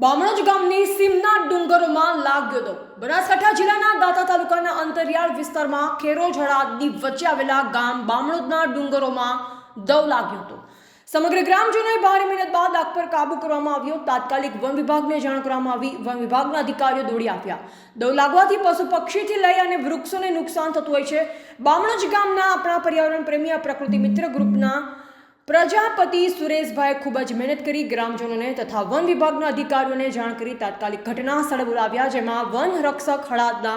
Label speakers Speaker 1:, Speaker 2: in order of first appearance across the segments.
Speaker 1: બામણજ ગામની સીમના ડુંગરોમાં લાગ્યો હતો. બનાસકાંઠા જિલ્લાના દાતા તાલુકાના અંતરિયાળ વિસ્તારમાં ખેરો ઝડાદની વચ્ચે આવેલા ગામ બામણોદના ડુંગરોમાં દવ લાગ્યો હતો. સમગ્ર ગ્રામજનોએ ભારે મહેનત બાદ આગ પર કાબુ કરવામાં આવ્યો. તાત્કાલિક વન વિભાગને જાણ કરવામાં આવી. વન વિભાગના અધિકારીઓ દોડી આવ્યા. દવ લાગવાથી પશુ પક્ષીથી લઈ અને વૃક્ષોને નુકસાન થતું હોય છે. બામણજ ગામના આપણા પર્યાવરણ પ્રેમી આ પ્રકૃતિ મિત્ર ગ્રુપના પ્રજાપતિ સુરેશભાઈ ખૂબ જ મહેનત કરી ગ્રામજનોને તથા વન વિભાગના અધિકારીઓને જાણ કરી તાત્કાલિક ઘટના સ્થળે બોલાવ્યા, જેમાં વન રક્ષક હળાદના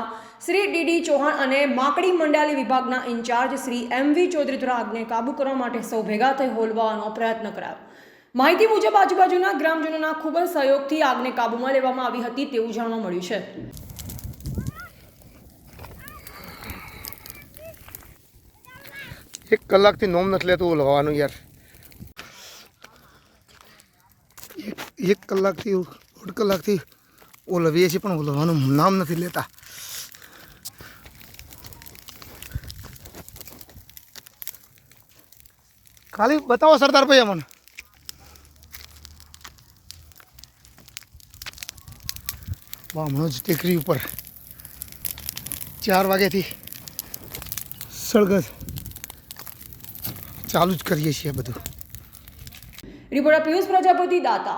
Speaker 1: શ્રી ડીડી ચૌહાણ અને માકડી મંડાલી વિભાગના incharge Shri M V Chaudhari દ્વારા આગને કાબૂ કરવા માટે સૌ ભેગા થઈ હોલવાનો પ્રયત્ન કરાયો. માહિતી મુજબ આજુબાજુના ગ્રામજનોના ખૂબ જ સહયોગથી આગને કાબૂમાં લેવામાં આવી હતી તેવું જાણવા મળ્યું છે.
Speaker 2: એક કલાકથી નોમ નથી લેતું લવાનું યાર. એક કલાકથી દોઢ કલાકથી ઓલવીએ છીએ, પણ ઓલવાનું નામ નથી લેતા. ખાલી બતાવો સરદાર ભાઈ અમને. હમણાં જ ટેકરી ઉપર ચાર વાગ્યાથી સળગત ચાલુ જ કરીએ છીએ બધું.
Speaker 1: રિપોર્ટર પિયુષ પ્રજાપતિ દાતા.